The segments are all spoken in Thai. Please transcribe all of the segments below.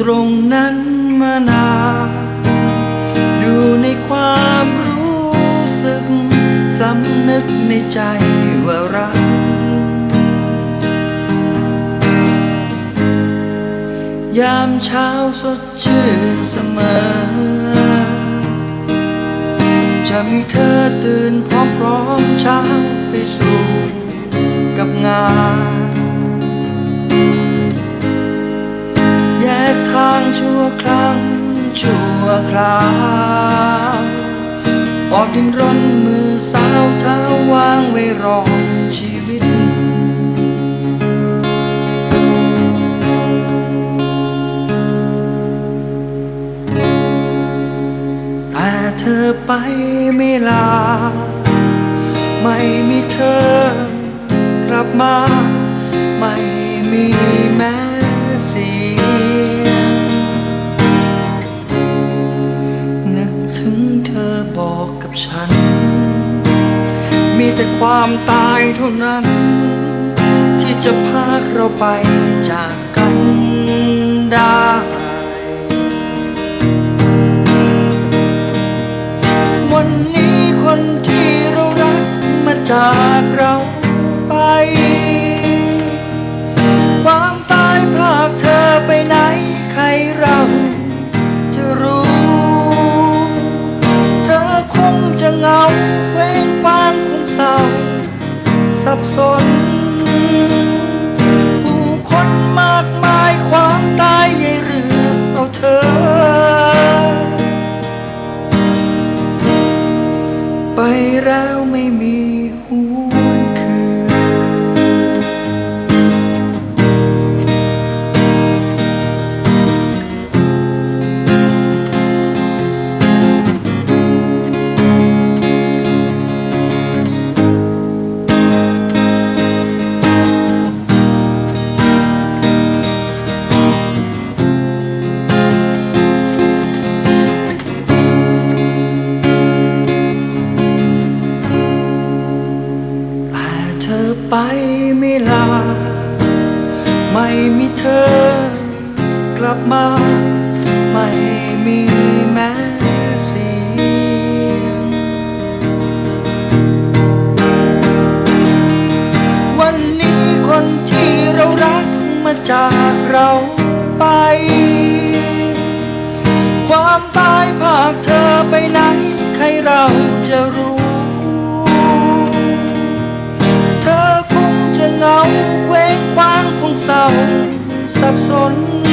ตรงนั้นมานานอยู่ในความรู้สึกสำนึกในใจว่ารัก ยามเช้าสดชื่นเสมอ จะมีเธอตื่นพร้อมพร้อมๆเช้าไปสู่กับงาน ราออกดินร่นมือสาวเท้าวางไว้รอชีวิต แต่เธอไปไม่ลา ไม่มีเธอกลับมา ไม่มีแม้ แต่ความตายเท่านั้น ที่จะพาเราไปจากกันได้ สับสน ไม่มีเธอกลับมา ไม่มีแม้เสียงวันนี้คนที่เรารักมาจากเราไป ความตายพากเธอไปไหน ใครเราจะรู้ สน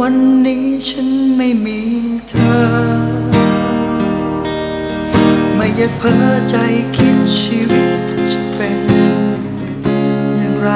วันนี้ฉันไม่มีเธอ ไม่อยากเพ้อใจคิดชีวิตจะเป็นอย่างไร